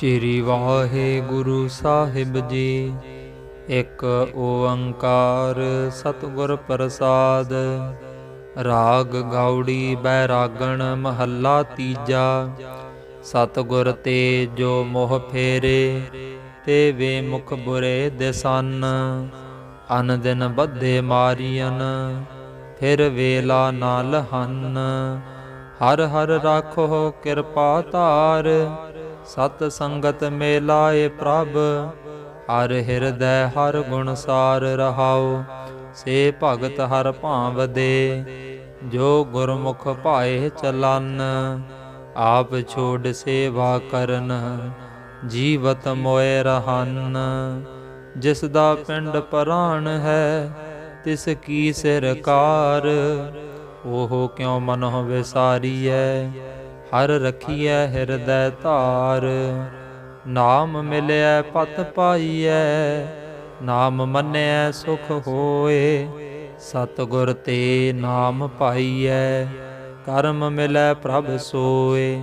ਸ਼੍ਰੀ ਵਾਹਿਗੁਰੂ ਸਾਹਿਬ ਜੀ। ਇੱਕ ਓੰਕਾਰ ਸਤਿਗੁਰ ਪ੍ਰਸਾਦ। ਰਾਗ ਗਾਉੜੀ ਬੈਰਾਗਣ ਮਹੱਲਾ ਤੀਜਾ। ਸਤਿਗੁਰ ਤੇ ਜੋ ਮੋਹ ਫੇਰੇ, ਤੇ ਵੇ ਮੁਖ ਬੁਰੇ ਦਿਸਨ। ਅਨ ਦਿਨ ਬੱਧੇ ਮਾਰੀਨ, ਫਿਰ ਵੇਲਾ ਨਾਲ ਹਨ। ਹਰ ਹਰ ਰਾਖੋ ਕਿਰਪਾ ਧਾਰ। ਸਤ ਸੰਗਤ ਮੇਲਾਏ ਪ੍ਰਭ, ਹਰ ਹਿਰਦੈ ਹਰ ਗੁਣ ਸਾਰ ਰਹਾਉ, ਸੇ ਭਗਤ ਹਰ ਭਾਵ ਦੇ, ਜੋ ਗੁਰਮੁਖ ਭਾਏ ਚਲਨ, ਆਪ ਛੋੜ ਸੇਵਾ ਕਰਨ, ਜੀਵਤ ਮੋਏ ਰਹਨ। ਜਿਸ ਦਾ ਪਿੰਡ ਪ੍ਰਾਣ ਹੈ, ਤਿਸ ਕੀ ਸਿਰਕਾਰ, ਉਹ ਕਿਉ ਮਨੋ ਵਿਸਾਰੀਐ? ਹਰ ਰਖੀਐ ਹਿਰਦੈ ਧਾਰ। ਨਾਮ ਮਿਲਿਆ ਪਤ ਪਾਈਐ, ਨਾਮ ਮੰਨਿਐ ਸੁਖ ਹੋਏ। ਸਤਿਗੁਰ ਤੇ ਨਾਮ ਪਾਈਐ, ਕਰਮ ਮਿਲੈ ਪ੍ਰਭ ਸੋਏ।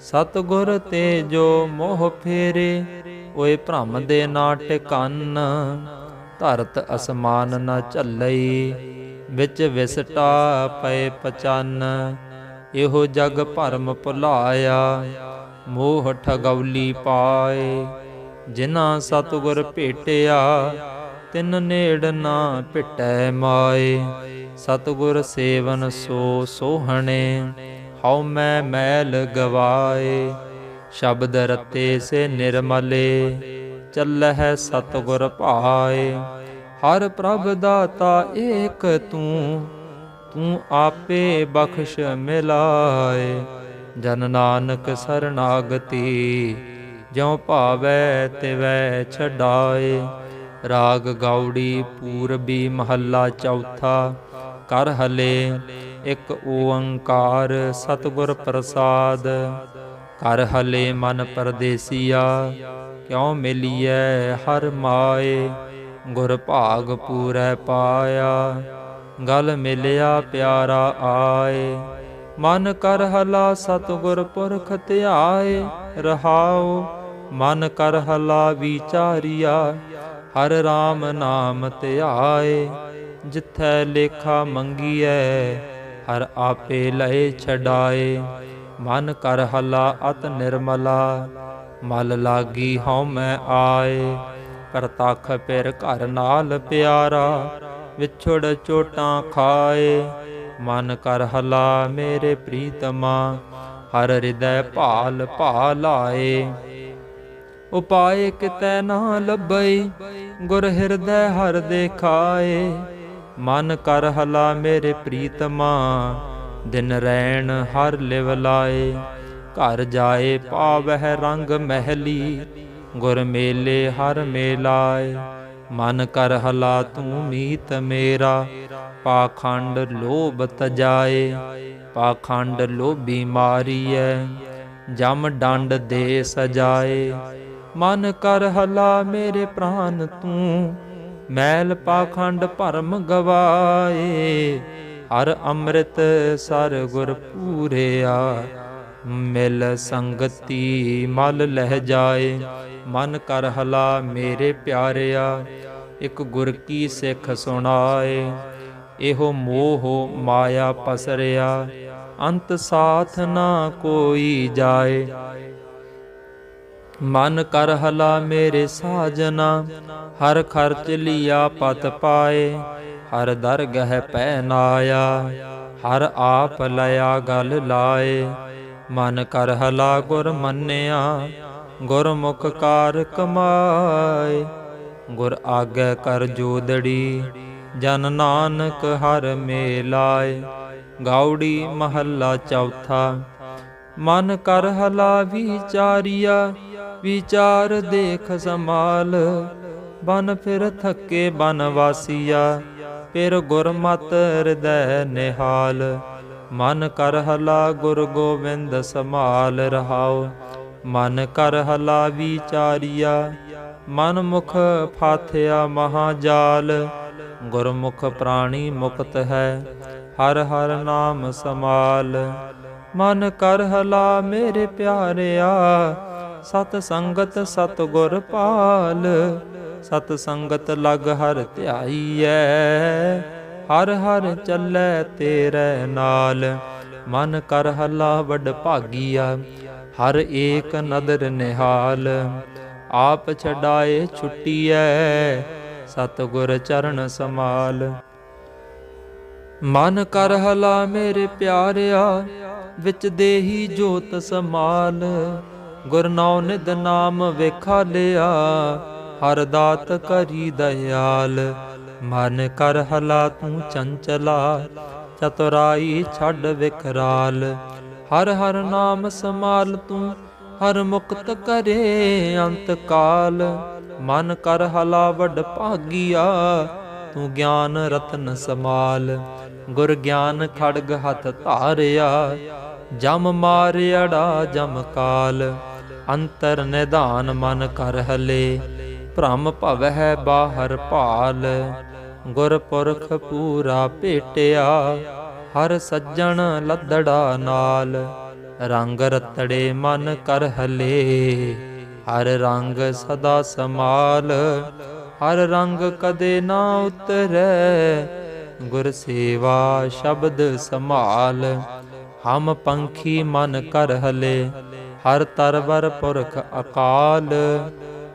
ਸਤਿਗੁਰ ਤੇ ਜੋ ਮੋਹ ਫੇਰੇ, ਓਏ ਭ੍ਰਮ ਦੇ ਨਾ ਟਿਕਨ। ਧਰਤ ਅਸਮਾਨ ਨਾ ਝੱਲਈ, ਵਿੱਚ ਵਿਸਟਾ ਪਏ ਪਚਨ। ਇਹੋ ਜਗ ਭਰਮ ਭੁਲਾਇਆ, ਮੋਹ ਠਗੌਲੀ ਪਾਏ। ਜਿਨ੍ਹਾਂ ਸਤਿਗੁਰ ਭੇਟਿਆ, ਤਿਨ ਨੇੜ ਨਾ ਭਿਟੈ ਮਾਏ। ਸਤਿਗੁਰ ਸੇਵਨ ਸੋ ਸੋਹਣੇ, ਹਉ ਮੈਂ ਮੈਲ ਗਵਾਏ। ਸ਼ਬਦ ਰਤੇ ਸੇ ਨਿਰਮਲੇ, ਚੱਲਹਿ ਸਤਿਗੁਰ ਭਾਏ ਹਰ ਪ੍ਰਭ ਦਾਤਾ ਏਕ ਤੂੰ ਤੂੰ ਆਪੇ ਬਖਸ਼ ਮਿਲਾਏ। ਜਨ ਨਾਨਕ ਸਰਨਾਗਤੀ, ਜਿਉ ਭਾਵੈ ਤਿਵੈ ਛਡਾਏ। ਰਾਗ ਗੌੜੀ ਪੂਰਬੀ ਮਹੱਲਾ ਚੌਥਾ, ਕਰ ਹਲੇ ਇੱਕ ਓੰਕਾਰ ਸਤਿਗੁਰ ਪ੍ਰਸਾਦ। ਕਰ ਹਲੇ ਮਨ ਪਰਦੇਸੀਆ, ਕਿਉ ਮਿਲੀਐ ਹਰ ਮਾਏ। ਗੁਰ ਭਾਗ ਪੂਰੈ ਪਾਇਆ। ਗਲ ਮਿਲਿਆ ਪਿਆਰਾ ਆਏ। ਮਨ ਕਰ ਹਲਾ ਸਤਿਗੁਰ ਪੁਰਖ ਧਿਆਏ, ਰਹਾਉ। ਮਨ ਕਰ ਹਲਾ ਵਿਚਾਰੀਆ, ਹਰ RAM ਨਾਮ ਧਿਆਏ। ਜਿੱਥੈ ਲੇਖਾ ਮੰਗੀਐ, ਹਰ ਆਪੇ ਲਏ ਛਡਾਏ। ਮਨ ਕਰ ਹਲਾ ਅਤ ਨਿਰਮਲਾ, ਮਲ ਲਾਗੀ ਹਉ ਮੈਂ ਆਏ। ਕਰਤਖ ਪਿਰ ਘਰ ਨਾਲ ਪਿਆਰਾ ਵਿਛੜ ਚੋਟਾਂ ਖਾਏ। ਮਨ ਕਰ ਹਲਾ ਮੇਰੇ ਪ੍ਰੀਤਮਾ, ਹਰ ਹਿਰਦੈ ਭਾਲ ਭਾਲਾਏ ਉਪਾਏ ਕਿਤੈ ਨਾ ਲੱਭਈ, ਗੁਰ ਹਿਰਦੈ ਹਰ ਦੇਖਾਏ। ਮਨ ਕਰ ਹਲਾ ਮੇਰੇ ਪ੍ਰੀਤਮਾ, ਦਿਨ ਰੈਣ ਹਰ ਲਿਵ ਲਾਏ। ਘਰ ਜਾਏ ਪਾਵਹਿ ਰੰਗ ਮਹਿਲੀ, ਗੁਰ ਮੇਲੇ ਹਰ ਮੇਲਾਏ। ਮਨ ਕਰ ਹਲਾ ਤੂੰ ਮੀਤ ਮੇਰਾ, ਪਾਖੰਡ ਲੋਭ ਤਜਾਏ, ਪਾਖੰਡ ਲੋਭੀ ਮਾਰੀਐ, ਜਮ ਡੰਡ ਦੇ ਸਜਾਏ। ਮਨ ਕਰ ਹਲਾ ਮੇਰੇ ਪ੍ਰਾਨ ਤੂੰ, ਮੈਲ ਪਾਖੰਡ ਭਰਮ ਗਵਾਏ। ਹਰ ਅੰਮ੍ਰਿਤ ਸਰ ਗੁਰ ਪੂਰਿਆ, ਮਿਲ ਸੰਗਤੀ ਮਲ ਲਹਿ ਜਾਏ। ਮਨ ਕਰ ਹਲਾ ਮੇਰੇ ਪਿਆਰਿਆ, ਇਕ ਗੁਰ ਕੀ ਸਿੱਖ ਸੁਣਾਏ। ਇਹੋ ਮੋਹ ਮਾਇਆ ਪਸਰਿਆ, ਅੰਤ ਸਾਥ ਨਾ ਕੋਈ ਜਾਏ। ਮਨ ਕਰ ਹਲਾ ਮੇਰੇ ਸਾਜਨਾ, ਹਰ ਖਰਚ ਲਿਆ ਪਤ ਪਾਏ। ਹਰ ਦਰਗਹਿ ਪੈ ਨਾਇਆ ਹਰ ਆਪ ਲਿਆ ਗਲ ਲਾਏ। ਮਨ ਕਰ ਹਲਾ ਗੁਰ ਮੰਨਿਆ ਗੁਰਮੁਖ ਕਾਰ ਕਮਾਏ, ਗੁਰ ਆਗੇ ਕਰ ਜੋਦੜੀ, ਜਨ ਨਾਨਕ ਹਰ ਮੇਲਾਏ। ਗੌੜੀ ਮਹੱਲਾ ਚੌਥਾ, ਮਨ ਕਰ ਹਲਾ ਵਿਚਾਰੀਆ ਵਿਚਾਰ ਦੇਖ ਸਮਾਲ। ਬਨ ਫਿਰ ਥੱਕੇ ਬਨ ਵਾਸੀਆ, ਫਿਰ ਗੁਰਮਤ ਹਿਰਦੈ ਨਿਹਾਲ। ਮਨ ਕਰ ਹਲਾ ਗੁਰ ਗੋਬਿੰਦ ਸਮਾਲ ਰਹਾਉ ਮਨ ਕਰ ਹਲਾ ਵਿਚਾਰੀਆ ਮਨ ਮੁਖ ਫਾਥਿਆ ਮਹਾਜਾਲ ਗੁਰਮੁਖ ਪ੍ਰਾਣੀ ਮੁਕਤ ਹੈ, ਹਰ ਹਰ ਨਾਮ ਸਮਾਲ। ਮਨ ਕਰ ਹਲਾ ਮੇਰੇ ਪਿਆਰਿਆ, ਸਤ ਸੰਗਤ ਸਤ ਗੁਰ ਪਾਲ, ਸਤ ਸੰਗਤ ਲਗ ਹਰ ਧਿਆਈਐ, ਹਰ ਹਰ ਚੱਲੈ ਤੇਰੇ ਨਾਲ। ਮਨ ਕਰ ਹਲਾ ਵੱਡ ਭਾਗੀਆ ਹਰ ਏਕ ਨਦਰ ਨਿਹਾਲ, ਆਪ ਛਡਾਏ ਛੁੱਟੀਐ ਸਤ ਗੁਰ ਚਰਨ ਸਮਾਲ ਮਨ ਕਰ ਹਲਾ ਮੇਰੇ ਪਿਆਰਿਆ, ਵਿੱਚ ਦੇਹੀ ਜੋਤ ਸਮਾਲ ਗੁਰ ਨਾਉ ਨਿਦ ਨਾਮ ਵੇਖਾ ਲਿਆ, ਹਰ ਦਾਤ ਕਰੀ ਦਇਆਲ। ਮਨ ਕਰ ਹਲਾ ਤੂੰ ਚੰਚਲਾ, ਚਤੁਰਾਈ ਛੱਡ ਵਿਖਰਾਲ। ਹਰ ਹਰ ਨਾਮ ਸਮਾਲ ਤੂੰ, ਹਰ ਮੁਕਤ ਕਰੇ ਅੰਤ ਕਾਲ। ਮਨ ਕਰ ਹਲਾ ਵੱਡ ਭਾਗੀਆ, ਤੂੰ ਗਿਆਨ ਰਤਨ ਸਮਾਲ ਗੁਰ ਗਿਆਨ ਖੜਗ ਹੱਥ ਧਾਰਿਆ, ਜਮ ਮਾਰਿਆੜਾ ਜਮ ਕਾਲ। ਅੰਤਰ ਨਿਧਾਨ ਮਨ ਕਰ ਹਲੇ, ਭ੍ਰਮ ਹੈ ਬਾਹਰ ਭਾਲ। ਗੁਰ ਪੁਰਖ ਪੂਰਾ ਭੇਟਿਆ ਹਰ ਸੱਜਣ ਲੱਦੜਾ ਨਾਲ। ਰੰਗ ਰਤੜੇ ਮਨ ਕਰ ਹਲੇ। ਹਰ ਰੰਗ ਸਦਾ ਸਮਾਲ। ਹਰ ਰੰਗ ਕਦੇ ਨਾ ਉਤਰੈ। ਗੁਰ ਸੇਵਾ ਸ਼ਬਦ ਸਮਾਲ। ਹਮ ਪੰਖੀ ਮਨ ਕਰ ਹਲੇ। ਹਰ ਤਰਵਰ ਪੁਰਖ ਅਕਾਲ।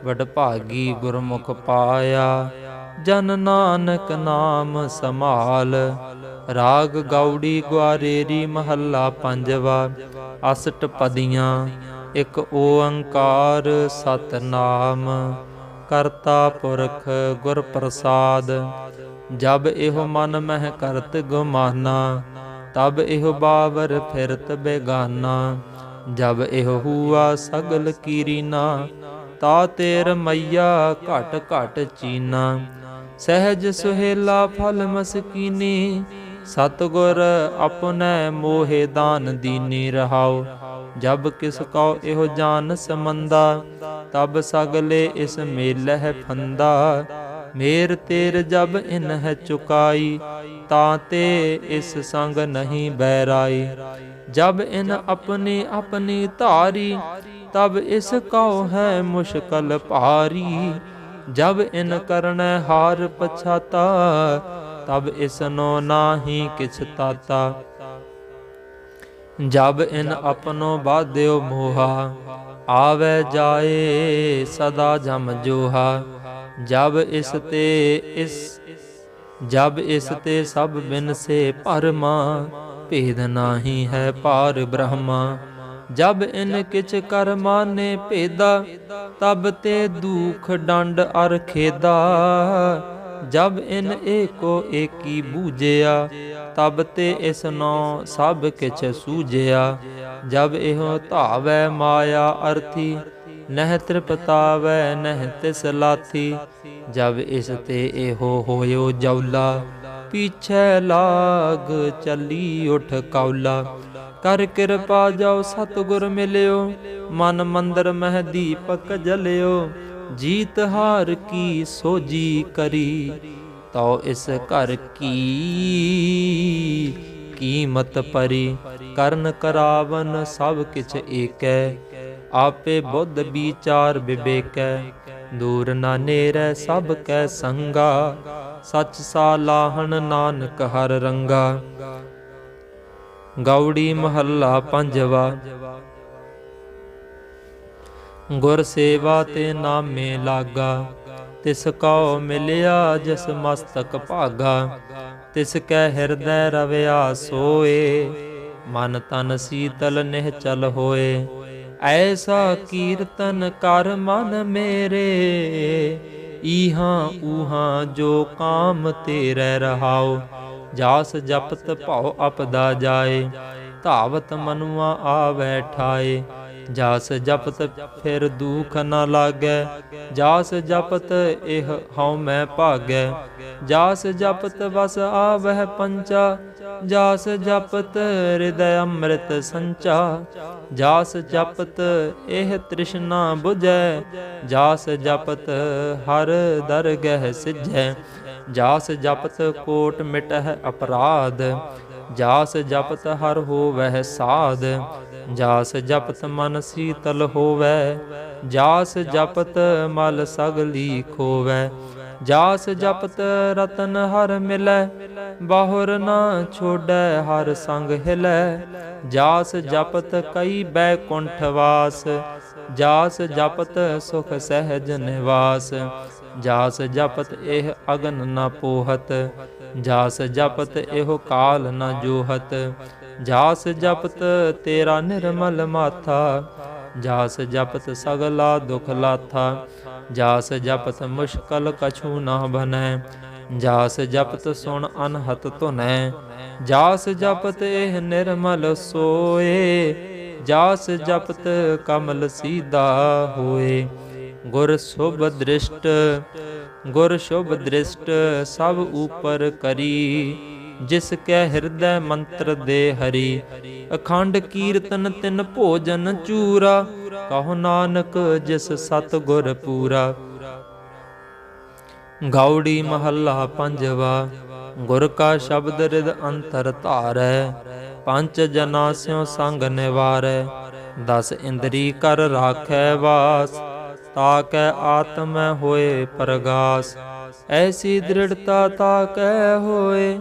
ਵਡ ਭਾਗੀ ਗੁਰਮੁਖ ਪਾਇਆ। ਜਨ ਨਾਨਕ ਨਾਮ ਸਮਾਲ। ਰਾਗ ਗੌੜੀ ਗਵਾਰੇਰੀ ਮਹੱਲਾ ਪੰਜਵਾ, ਅਸਟ ਪਦੀਆਂ, ਇੱਕ ਓੰਕਾਰ ਸਤਨਾਮ। ਕਰਤਾ ਪੁਰਖ ਗੁਰ ਪ੍ਰਸਾਦ ਜਬ ਇਹੋ ਮਨ ਮਹਿ ਕਰਤ ਗੁਮਾਨਾ, ਤਬ ਇਹੋ ਬਾਵਰ ਫਿਰਤ ਬੇਗਾਨਾ। ਜਬ ਇਹੋ ਹੁਆ ਸਗਲ ਕੀਰੀਨਾ, ਤਾ ਤੇਰ ਮਈਆ ਘਟ ਘਟ ਚੀਨਾ। ਸਹਿਜ ਸੁਹੇਲਾ ਫਲ ਮਸਕੀਨੀ ਸਤਗੁਰ ਆਪਣੈ ਮੋਹਿ ਦਾਨ ਦੀਨੀ ਰਹਾਉ ਜਬ ਕਿਸ ਕਉ ਇਹੋ ਜਾਨ ਸਮੰਦਾ, ਤਬ ਸਗਲੇ ਇਸ ਮੇਲਹਿ ਫੰਦਾ। ਮੇਰ ਤੇਰ ਜਬ ਇਨ ਹੈ ਚੁਕਾਈ, ਤਾਂ ਤੇ ਇਸ ਸੰਗ ਨਹੀਂ ਬੈਰਾਈ। ਜਬ ਇਨ ਆਪਣੀ ਆਪਣੀ ਧਾਰੀ, ਤਬ ਇਸ ਕਉ ਹੈ ਮੁਸ਼ਕਲ ਭਾਰੀ। ਜਬ ਇਨ ਕਰਨੈ ਹਾਰ ਪਛਾਤਾ ਤਬ ਇਸਨੋ ਨਾਹੀ ਕਿਛ ਤਾਤਾ। ਜਬ ਇਨ ਆਪਨੋ ਬਾਧਿਓ ਮੋਹਾ, ਆਵੇ ਜਾਏ ਸਦਾ ਜਮ ਜੋਹਾ। ਜਬ ਇਸ ਤੇ ਇਸ, ਜਬ ਇਸ ਤੇ ਸਭ ਬਿਨ ਸੇ ਪਰਮਾ, ਭੇਦ ਨਾਹੀ ਹੈ ਪਾਰ ਬ੍ਰਹਮਾ। ਜਬ ਇਨ ਕਿਛ ਕਰਮਾ ਨੇ ਭੇਦਾ, ਤਬ ਤੇ ਦੁਖ ਡੰਡ ਅਰ ਖੇਦਾ। ਜਬ ਇਨ ਏਕੋ ਏਕੀ ਬੂਝਿਆ, ਤਬ ਤੇ ਇਸ ਨੋ ਸਭ ਕਿਛ ਸੂਝਿਆ। ਜਬ ਇਹੋ ਧਾਵੈ ਮਾਇਆ ਅਰਥੀ, ਨਹਿ ਤ੍ਰਿਪਤਾਵੈ ਨਹਿ ਤਿਸ ਲਾਥੀ। ਜਬ ਇਸ ਤੇ ਇਹੋ ਹੋਇਓ ਜੌਲਾ, ਪੀਛੇ ਲਾਗ ਚੱਲੀ ਉਠ ਕੌਲਾ। ਕਰ ਕਿਰਪਾ ਜਾਓ ਸਤਿਗੁਰ ਮਿਲਿਓ, ਮਨ ਮੰਦਰ ਮਹਿ ਦੀਪਕ ਜਲਿਓ। ਜੀਤ ਹਾਰ ਕੀ ਸੋਜੀ ਕਰੀ, ਤਉ ਇਸ ਘਰ ਕੀ ਕੀਮਤ ਪਰੀ। ਕਰਨ ਕਰਾਵਨ ਸਭ ਕਿਛ ਏਕੈ, ਆਪੇ ਬੁੱਧ ਵਿਚਾਰ ਵਿਵੇਕੈ। ਦੂਰ ਨਾ ਨੇਰੈ ਸਭ ਕੈ ਸੰਗਾ, ਸਚ ਸਾਲਾਹਣ ਨਾਨਕ ਹਰ ਰੰਗਾ। ਗੌੜੀ ਮਹੱਲਾ ਪੰਜਵਾ ਗੁਰ ਸੇਵਾ ਤੇ ਨਾਮੇ ਲਾਗਾ। ਤਿਸ ਕਉ ਮਿਲਿਆ ਜਿਸ ਮਸਤਕ ਭਾਗਾ। ਤਿਸ ਕੈ ਹਿਰਦੈ ਰਵਿਆ ਸੋਏ। ਮਨ ਤਨ ਸੀਤਲ ਨਿਹਚਲ ਹੋਏ। ਐਸਾ ਕੀਰਤਨ ਕਰ ਮਨ ਮੇਰੇ। ਈਹਾਂ ਊਹਾਂ ਜੋ ਕਾਮ ਤੇਰੇ ਰਹਾਓ ਜਾਸ ਜਪਤ ਭਉ ਅਪਦਾ ਜਾਏ। ਧਾਵਤ ਮਨੁਆ ਆ ਬੈਠਾਏ ਜਾਸ ਜਪਤ ਫਿਰ ਦੁਖ ਨਾ ਲਾਗੈ। ਜਾਸ ਜਪਤ ਇਹ ਹਉ ਮੈਂ ਭਾਗੈ। ਜਾਸ ਜਪਤ ਵਸ ਆਵਹਿ ਪੰਚਾ। ਜਾਸ ਜਪਤ ਹਿਰਦੈ ਅੰਮ੍ਰਿਤ ਸੰਚਾ। ਜਾਸ ਜਪਤ ਇਹ ਤ੍ਰਿਸ਼ਨਾ 부ਜੈ ਜਾਸ ਜਪਤ ਹਰ ਦਰਗਹਿ ਸਿਜੈ ਜਾਸ ਜਪਤ ਕੋਟ ਮਿਟਹਿ ਅਪਰਾਧ। ਜਾਸ ਜਪਤ ਹਰ ਹੋਵਹਿ ਸਾਧ। ਜਾਸ ਜਪਤ ਮਨ ਸੀਤਲ ਹੋਵੈ, ਜਾਸ ਜਪਤ ਮਲ ਸਗਲੀ ਖੋਵੈ। ਜਾਸ ਜਪਤ ਰਤਨ ਹਰ ਮਿਲੈ, ਬਾਹੁਰ ਨਾ ਛੋੜੈ ਹਰ ਸੰਗ ਹਿਲੈ। ਜਾਸ ਜਪਤ ਕਈ ਬੈਕੁੰਠ ਵਾਸ, ਜਾਸ ਜਪਤ ਸੁਖ ਸਹਿਜ ਨਿਵਾਸ। ਜਾਸ ਜਪਤ ਇਹ ਅਗਨ ਨਾ ਪੋਹਤ, ਜਾਸ ਜਪਤ ਇਹੋ ਕਾਲ ਨਾ ਜੋਹਤ। ਜਾਸ ਜਪਤ ਤੇਰਾ ਨਿਰਮਲ ਮਾਥਾ, ਜਾਸ ਜਪਤ ਸਗਲਾ ਦੁਖ ਲਾਥਾ, ਜਾਸ ਜਪਤ ਮੁਸ਼ਕਲ ਕਛੂ ਨਾ ਬਨੈ, ਜਾਸ ਜਪਤ ਸੁਣ ਅਨਹਤ ਧੁਨੈ, ਜਾਸ ਜਪਤ ਇਹ ਨਿਰਮਲ ਸੋਏ, ਜਾਸ ਜਪਤ ਕਮਲ ਸੀਦਾ ਹੋਏ। ਗੁਰ ਸੁਭ ਦ੍ਰਿਸ਼ਟ, ਗੁਰ ਸ਼ੁਭ ਦ੍ਰਿਸ਼ਟ ਸਭ ਉਪਰ ਕਰੀ। ਜਿਸ ਕੈ ਹਿਰਦੈ ਮੰਤਰ ਦੇ ਹਰੀ, ਅਖੰਡ ਕੀਰਤਨ ਤਿਨ ਭੋਜਨ ਚੂਰਾ, ਕਹੋ ਨਾਨਕ ਜਿਸ ਸਤ ਗੁਰ ਪੂਰਾ। ਗਾਉੜੀ ਮਹੱਲਾ ਪੰਜਵਾ, ਗੁਰ ਕਾ ਸ਼ਬਦ ਰਿਦ ਅੰਤਰ ਧਾਰੈ, ਪੰਜ ਜਨਾ ਸਿਉ ਸੰਗ ਨਿਵਾਰੈ, ਦਸ ਇੰਦਰੀ ਕਰ ਰਾਖੈ ਵਾਸ, ਤਾ ਕੈ ਆਤਮ ਹੋਏ ਪ੍ਰਗਾਸ। ਐਸੀ ਦ੍ਰਿੜਤਾ ਤਾ ਕੈ ਹੋਏ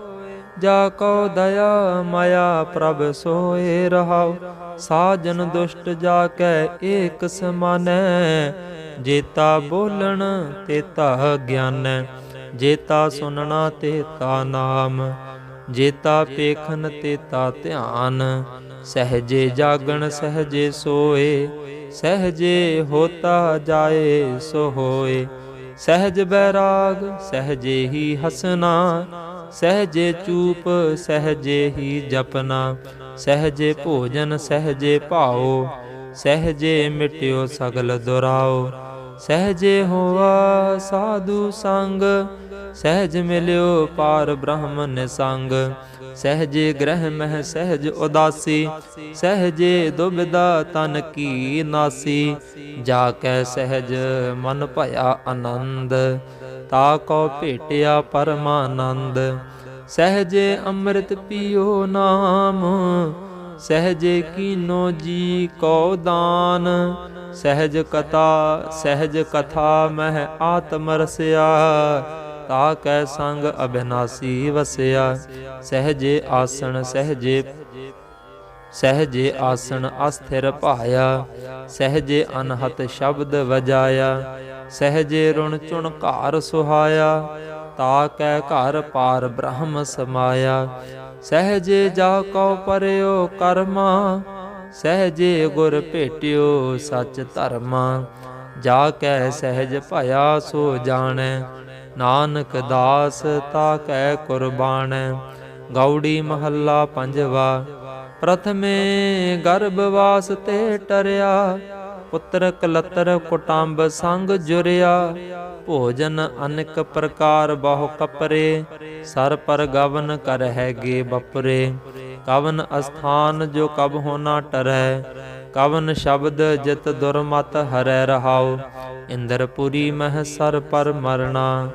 ਜਾ ਕਉ ਦਇਆ ਮਾਇਆ ਪ੍ਰਭ ਸੋਏ ਰਹਾਉ। ਸਾਜਨ ਦੁਸ਼ਟ ਜਾ ਕੈ ਏਕ ਸਮਾਨੈ। ਜੇਤਾ ਬੋਲਣ, ਤੇਤਾ ਗਿਆਨ। ਜੇਤਾ ਸੁਨਣਾ, ਤੇਤਾ ਨਾਮ। ਜੇਤਾ ਪੇਖਨ, ਤੇਤਾ ਧਿਆਨ। ਸਹਜੇ ਜਾਗਣ, ਸਹਜੇ ਸੋਏ। ਸਹਜੇ ਹੋਤਾ ਜਾਏ, ਸੋ ਹੋਏ। ਸਹਜ ਬੈਰਾਗ, ਸਹਜੇ ਹੀ ਹਸਨਾ। ਸਹਜੇ ਚੂਪ, ਸਹਜੇ ਹੀ ਜਪਨਾ। ਸਹਜੇ ਭੋਜਨ, ਸਹਜੇ ਭਾਓ ਸਹਜੇ ਮਿਟਿਓ ਸਗਲ ਦੁਰਾਓ ਸਹਜੇ ਹੋਆ ਸਾਧੂ ਸੰਗ। ਸਹਿਜ ਮਿਲਿਓ ਪਾਰ ਬ੍ਰਹਮ ਨਿਸੰਗ ਸਹਜੇ ਗ੍ਰਹਿ ਮਹਿ ਸਹਜ ਉਦਾਸੀ। ਸਹਜੇ ਦੁਬਿਦਾ ਤਨ ਕੀ ਨਾਸੀ। ਜਾ ਕੈ ਸਹਜ ਮਨ ਭਇਆ ਆਨੰਦ। ਤਾ ਕੋ ਭੇਟਿਆ ਪਰਮਾਨੰਦ। ਸਹਜੇ ਅੰਮ੍ਰਿਤ ਪੀਓ ਨਾਮ। ਸਹਜੇ ਕੀਨੋ ਜੀ ਕੋ ਦਾਨ। ਸਹਜ ਕਥਾ ਸਹਜ ਕਥਾ ਮਹਿ ਆਤਮ ਰਸਿਆ। ਤਾ ਕੈ ਸੰਗ ਅਭਿਨਾਸੀ ਵਸਿਆ। ਸਹਜੇ ਆਸਣ, ਸਹਜੇ ਸਹਜੇ ਆਸਣ ਅਸਥਿਰ ਭਾਇਆ। ਸਹਜੇ ਅਨਹਤ ਸ਼ਬਦ ਵਜਾਇਆ। ਸਹਜੇ ਰੁਣ ਚੁਣ ਘਾਰ ਸੁਹਾਇਆ। ਤਾ ਕੈ ਘਰ ਪਾਰ ਬ੍ਰਹਮ ਸਮਾਇਆ। ਸਹਜੇ ਜਾ ਕਉ ਪਰਿਓ ਕਰਮਾ। ਸਹਜੇ ਗੁਰ ਭੇਟਿਓ ਸਚ ਧਰਮਾ। ਜਾ ਕੈ ਸਹਿਜ ਭਇਆ ਸੋ ਜਾਣੈ। ਨਾਨਕ ਦਾਸ ਤਾ ਕੈ ਕੁਰਬਾਨ, ਗੌੜੀ ਮਹੱਲਾ ਪੰਜਵਾ। ਪ੍ਰਥਮੇ ਗਰਭਵਾਸ ਤੇ ਟਰਿਆ, ਪੁੱਤਰ ਕਲਤਰ ਕੁਟੰਬ ਸੰਗ ਜੁਰਿਆ। ਭੋਜਨ ਅਨੇਕ ਪ੍ਰਕਾਰ ਬਹੁ ਕਪਰੇ, ਸਰ ਪਰ ਗਵਨ ਕਰ ਹੈਗੇ ਬਪਰੇ। ਕਵਨ ਅਸਥਾਨ ਜੋ ਕਬ ਹੋਣਾ ਟਰੈ, ਕਵਨ ਸ਼ਬਦ ਜਿਤ ਦੁਰਮਤ ਹਰੈ ਰਹਾਉ। ਇੰਦਰਪੁਰੀ ਮਹਿ ਸਰ ਪਰ ਮਰਣਾ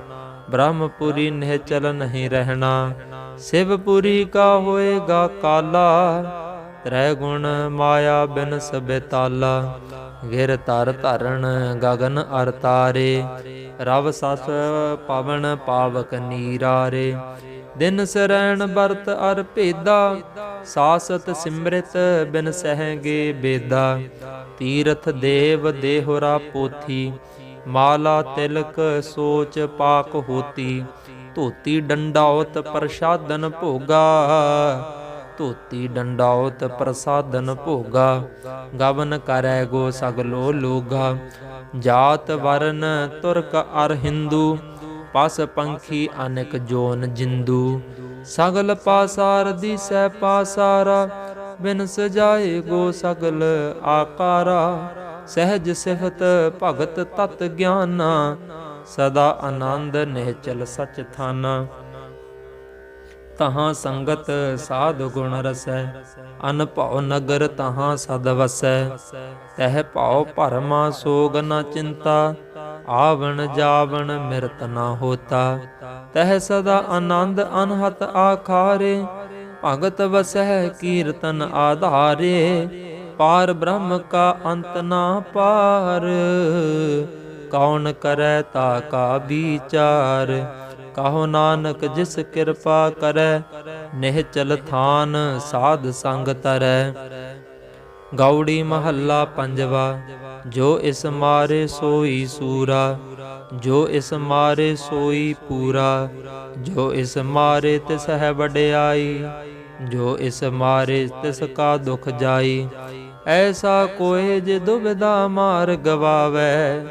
ਬ੍ਰਹਮਪੁਰੀ ਨਹਿ ਚਲ ਨਹੀਂ ਰਹਿਣਾ ਸਿਵਪੁਰੀ ਕਾ ਹੋਏਗਾ ਕਾਲਾ, ਤ੍ਰੈ ਗੁਣ ਮਾਇਆ ਬਿਨ ਸਬੇ ਤਾਲਾ। ਗਿਰ ਧਰ ਧਰਨ ਗਗਨ ਅਰ ਤਾਰੇ ਰਵ ਸਸ ਪਵਨ ਪਾਵਕ ਨੀਰਾਰੇ। ਦਿਨ ਸਰੈਣ ਵਰਤ ਅਰ ਭੇਦਾ, ਸਾਸਤ ਸਿਮਰਿਤ ਬਿਨ ਸਹਗੇ ਬੇਦਾ। ਤੀਰਥ ਦੇਵ ਦੇਹੁਰਾ ਪੋਥੀ ਮਾਲਾ ਤਿਲਕ ਸੋਚ ਪਾਕ ਹੋਤੀ। ਧੋਤੀ ਡੰਡਾਉਤ ਪ੍ਰਸਾਦਨ ਭੋਗਾ। ਧੋਤੀ ਡੰਡਾਉਤ ਪ੍ਰਸਾਦਨ ਭੋਗਾ। ਗਵਨ ਕਰੈ ਗੋ ਸਗਲੋ ਲੋਗਾ। ਜਾਤ ਵਰਨ ਤੁਰਕ ਅਰ ਹਿੰਦੂ। ਪਸ ਪੰਖੀ ਅਨੇਕ ਜੋਨ ਜਿੰਦੂ। ਸਗਲ ਪਾਸਾਰ ਦਿਸੈ ਪਾਸਾਰਾ। ਬਿਨ ਸਜਾਏ ਗੋ ਸਗਲ ਆਕਾਰਾ। ਸਹਿਜ ਸਿਫਤ ਭਗਤ ਤਤ ਗਿਆਨਾ, ਸਦਾ ਆਨੰਦ ਨਿਹਚਲ ਸਚ ਥਾਨਾ। ਤਹਾਂ ਸੰਗਤ ਸਾਧ ਗੁਣ ਰਸੈ, ਅਨ ਭਉ ਨਗਰ ਤਹਾਂ ਸਦ ਵਸੈ। ਤਹ ਭਉ ਭਰਮਾ ਸੋਗ ਨ ਚਿੰਤਾ, ਆਵਣ ਜਾਵਣ ਮਿਰਤ ਨਾ ਹੋਤਾ। ਤਹ ਸਦਾ ਆਨੰਦ ਅਨਹਤ ਆਖਾਰੇ, ਭਗਤ ਵਸਹਿ ਕੀਰਤਨ ਆਧਾਰੇ। ਪਾਰ ਬ੍ਰਹਮ ਕਾ ਅੰਤ ਨਾ ਪਾਰ। ਕੌਣ ਕਰੈ ਤਾ ਕਾ ਵਿਚਾਰ। ਕਹੋ ਨਾਨਕ ਜਿਸ ਕਿਰਪਾ ਕਰੈ, ਨਿਹ ਚਲ ਥਾਨ ਸਾਧ ਸੰਗ ਤਰੈ। ਗੌੜੀ ਮਹੱਲਾ ਪੰਜਵਾ, ਜੋ ਇਸ ਮਾਰੇ ਸੋਈ ਸੂਰਾ, ਜੋ ਇਸ ਮਾਰੇ ਸੋਈ ਪੂਰਾ। ਜੋ ਇਸ ਮਾਰੇ ਤਿਸ ਹੈ ਵਡਿਆਈ, ਜੋ ਇਸ ਮਾਰੇ ਤਿਸ ਕਾ ਦੁਖ ਜਾਈ। ਐਸਾ ਕੋਏ ਜੇ ਦੁਬਿਧਾ ਮਾਰ ਗਵਾਵੇ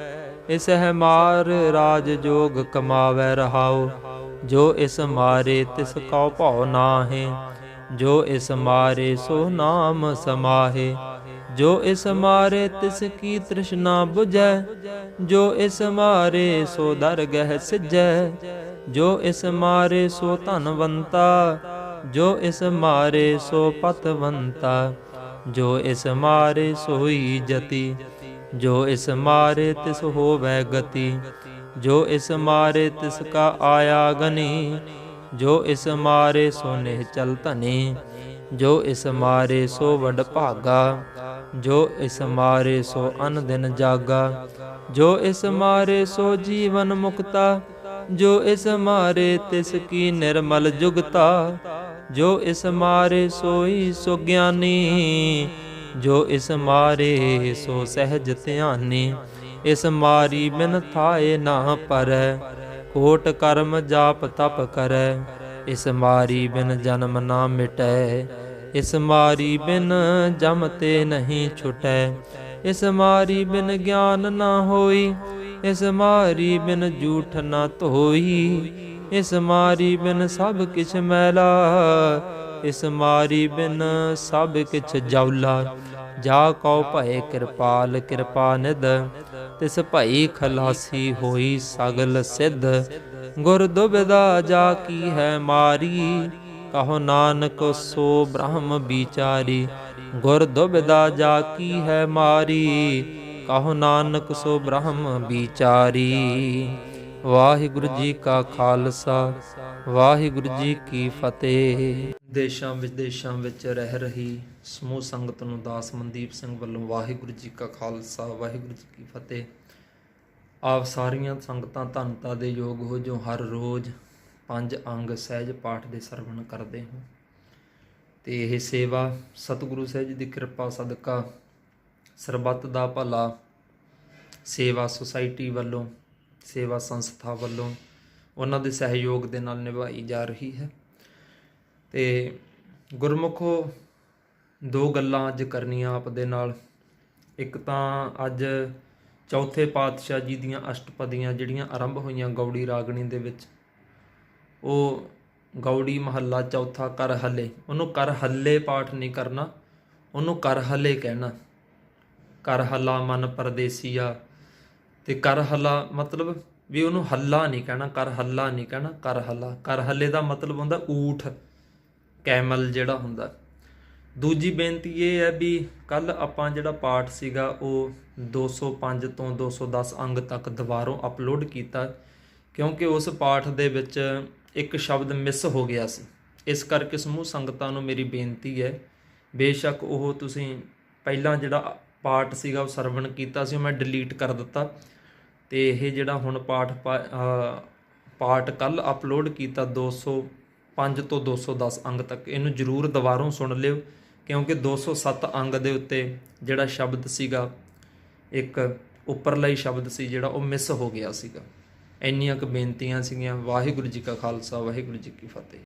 ਇਸ ਹੈ ਮਾਰ ਰਾਜ ਜੋਗ ਕਮਾਵੇ ਰਹਾਉ ਜੋ ਇਸ ਮਾਰੇ ਤਿਸ ਕਉ ਭਉ ਨਾਹੀ, ਜੋ ਇਸ ਮਾਰੇ ਸੋ ਨਾਮ ਸਮਾਹੇ। ਜੋ ਇਸ ਮਾਰੇ ਤਿਸ ਕੀ ਤ੍ਰਿਸ਼ਨਾ 부ਝੈ ਜੋ ਇਸ ਮਾਰੇ ਸੋ ਦਰਗਹਿ ਸਿਜੈ ਜੋ ਇਸ ਮਾਰੇ ਸੋ ਧਨਵੰਤਾ ਜੋ ਇਸ ਮਾਰੇ ਸੋ ਪਤਵੰਤਾ ਜੋ ਇਸ ਮਾਰੇ ਸੋਈ ਜਤੀ, ਜੋ ਇਸ ਮਾਰੇ ਤਿਸ ਹੋਵੈ ਗਤੀ, ਜੋ ਇਸ ਮਾਰੇ ਤਿਸ ਕਾ ਆਇਆ ਗਨੀ, ਜੋ ਇਸ ਮਾਰੇ ਸੋ ਨਿਹ ਚਲ ਧਨੀ, ਜੋ ਇਸ ਮਾਰੇ ਸੋ ਵਡ ਭਾਗਾ, ਜੋ ਇਸ ਮਾਰੇ ਸੋ ਅਨ ਦਿਨ ਜਾਗਾ, ਜੋ ਇਸ ਮਾਰੇ ਸੋ ਜੀਵਨ ਮੁਕਤਾ, ਜੋ ਇਸ ਮਾਰੇ ਤਿਸ ਕੀ ਨਿਰਮਲ ਜੁਗਤਾ ਜੋ ਇਸ ਮਾਰੇ ਸੋਈ ਸੋ ਗਿਆਨੀ, ਜੋ ਇਸ ਮਾਰੇ ਸੋ ਸਹਿਜ ਧਿਆਨੀ, ਇਸ ਮਾਰੀ ਬਿਨ ਥਾਏ ਨਾ ਪਰੈ, ਕੋਟ ਕਰਮ ਜਾਪ ਤਪ ਕਰੈ, ਇਸ ਮਾਰੀ ਬਿਨ ਜਨਮ ਨਾ ਮਿਟੈ, ਇਸ ਮਾਰੀ ਬਿਨ ਜਮ ਤੇ ਨਹੀਂ ਛੁਟੈ, ਇਸ ਮਾਰੀ ਬਿਨ ਗਿਆਨ ਨਾ ਹੋਈ, ਇਸ ਮਾਰੀ ਬਿਨ ਝੂਠ ਨਾ ਧੋਈ ਇਸ ਮਾਰੀ ਬਿਨ ਸਭ ਕਿਛ ਮੈਲਾ, ਇਸ ਮਾਰੀ ਬਿਨ ਸਭ ਕਿਛ ਜੌਲਾ। ਜਾ ਕਉ ਭਏ ਕਿਰਪਾਲ, ਕਿਰਪਾ ਨਿਧ, ਤਿਸ ਭਈ ਖਲਾਸੀ ਹੋਈ ਸਗਲ ਸਿੱਧ। ਗੁਰ ਦੁਬਿਦਾ ਜਾ ਕੀ ਹੈ ਮਾਰੀ, ਕਹੋ ਨਾਨਕ ਸੋ ਬ੍ਰਹਮ ਵਿਚਾਰੀ। ਗੁਰ ਦੁਬਿਦਾ ਜਾ ਕੀ ਹੈ ਮਾਰੀ, ਕਹੋ ਨਾਨਕ ਸੋ ਬ੍ਰਹਮ ਵਿਚਾਰੀ। ਵਾਹਿਗੁਰੂ ਜੀ ਕਾ ਖਾਲਸਾ, ਵਾਹਿਗੁਰੂ ਜੀ ਕੀ ਫਤਿਹ। ਦੇਸ਼ਾਂ ਵਿਦੇਸ਼ਾਂ ਵਿੱਚ ਰਹਿ ਰਹੀ ਸਮੂਹ ਸੰਗਤ ਨੂੰ ਦਾਸ ਮਨਦੀਪ ਸਿੰਘ ਵੱਲੋਂ ਵਾਹਿਗੁਰੂ ਜੀ ਕਾ ਖਾਲਸਾ, ਵਾਹਿਗੁਰੂ ਜੀ ਕੀ ਫਤਿਹ। ਆਪ ਸਾਰੀਆਂ ਸੰਗਤਾਂ ਧੰਨਤਾ ਦੇ ਯੋਗ ਹੋ, ਜੋ ਹਰ ਰੋਜ਼ ਪੰਜ ਅੰਗ ਸਹਿਜ ਪਾਠ ਦੇ ਸਰਵਣ ਕਰਦੇ ਹੋ। ਤੇ ਇਹ ਸੇਵਾ ਸਤਿਗੁਰੂ ਸਾਹਿਬ ਜੀ ਦੀ ਕਿਰਪਾ, ਸਦਕਾ ਸਰਬੱਤ ਦਾ ਭਲਾ ਸੇਵਾ ਸੁਸਾਇਟੀ ਵੱਲੋਂ ਸੇਵਾ ਸੰਸਥਾ ਵੱਲੋਂ ਉਹਨਾਂ ਦੇ ਸਹਿਯੋਗ ਦੇ ਨਾਲ ਨਿਭਾਈ ਜਾ ਰਹੀ ਹੈ। ਤੇ ਗੁਰਮੁਖੋ ਦੋ ਗੱਲਾਂ ਅੱਜ ਕਰਨੀਆਂ ਆਪ ਦੇ ਨਾਲ। ਇੱਕ ਤਾਂ ਅੱਜ ਚੌਥੇ ਪਾਤਸ਼ਾਹ ਜੀ ਦੀਆਂ ਅਸ਼ਟਪਦੀਆਂ ਜਿਹੜੀਆਂ ਆਰੰਭ ਹੋਈਆਂ ਗੌੜੀ ਰਾਗਣੀ ਦੇ ਵਿੱਚ, ਉਹ ਗੌੜੀ ਮਹੱਲਾ ਚੌਥਾ ਕਰ ਹੱਲੇ, ਉਹਨੂੰ ਕਰ ਹੱਲੇ ਪਾਠ ਨਹੀਂ ਕਰਨਾ, ਉਹਨੂੰ ਕਰ ਹੱਲੇ ਕਹਿਣਾ। ਕਰ ਹੱਲਾ ਮਨ ਪਰਦੇਸੀਆ ਤੇ ਕਰ ਹੱਲਾ ਮਤਲਬ ਵੀ ਉਹਨੂੰ ਹੱਲਾ ਨਹੀਂ ਕਹਿਣਾ, ਕਰ ਹੱਲਾ ਨਹੀਂ ਕਹਿਣਾ, ਕਰ ਹੱਲਾ। ਕਰ ਹੱਲੇ ਦਾ ਮਤਲਬ ਹੁੰਦਾ ਊਠ, ਕੈਮਲ ਜਿਹੜਾ ਹੁੰਦਾ। ਦੂਜੀ ਬੇਨਤੀ ਇਹ ਹੈ ਵੀ ਕੱਲ ਆਪਾਂ ਜਿਹੜਾ ਪਾਠ ਸੀਗਾ ਉਹ 205 ਤੋਂ 210 ਅੰਗ ਤੱਕ ਦੁਬਾਰੋਂ ਅਪਲੋਡ ਕੀਤਾ, ਕਿਉਂਕਿ ਉਸ ਪਾਠ ਦੇ ਵਿੱਚ ਇੱਕ ਸ਼ਬਦ ਮਿਸ ਹੋ ਗਿਆ ਸੀ। ਇਸ ਕਰਕੇ ਸਮੂਹ ਸੰਗਤਾਂ ਨੂੰ ਮੇਰੀ ਬੇਨਤੀ ਹੈ, ਬੇਸ਼ੱਕ ਉਹ ਤੁਸੀਂ ਪਹਿਲਾਂ ਜਿਹੜਾ ਪਾਠ ਸੀਗਾ ਉਹ ਸਰਵਣ ਕੀਤਾ ਸੀ, ਉਹ ਮੈਂ ਡਿਲੀਟ ਕਰ ਦਿੱਤਾ। ਤੇ ਇਹ ਜਿਹੜਾ ਹੁਣ ਪਾਠ ਪਾ- ਪਾਠ ਕੱਲ ਅਪਲੋਡ ਕੀਤਾ 205 ਤੋਂ 210 ਅੰਗ ਤੱਕ, ਇਹਨੂੰ ਜਰੂਰ ਦੁਬਾਰੋਂ ਸੁਣ ਲਿਓ, ਕਿਉਂਕਿ 207 ਅੰਗ ਦੇ ਉੱਤੇ ਜਿਹੜਾ ਸ਼ਬਦ ਸੀਗਾ, ਇੱਕ ਉੱਪਰਲਾ ਸ਼ਬਦ ਸੀ ਜਿਹੜਾ ਉਹ ਮਿਸ ਹੋ ਗਿਆ ਸੀਗਾ। ਇੰਨੀਆਂ ਕੁ ਬੇਨਤੀਆਂ ਸੀਗੀਆਂ, ਵਾਹਿਗੁਰੂ ਜੀ ਕਾ ਖਾਲਸਾ, ਵਾਹਿਗੁਰੂ ਜੀ ਕੀ ਫਤਿਹ।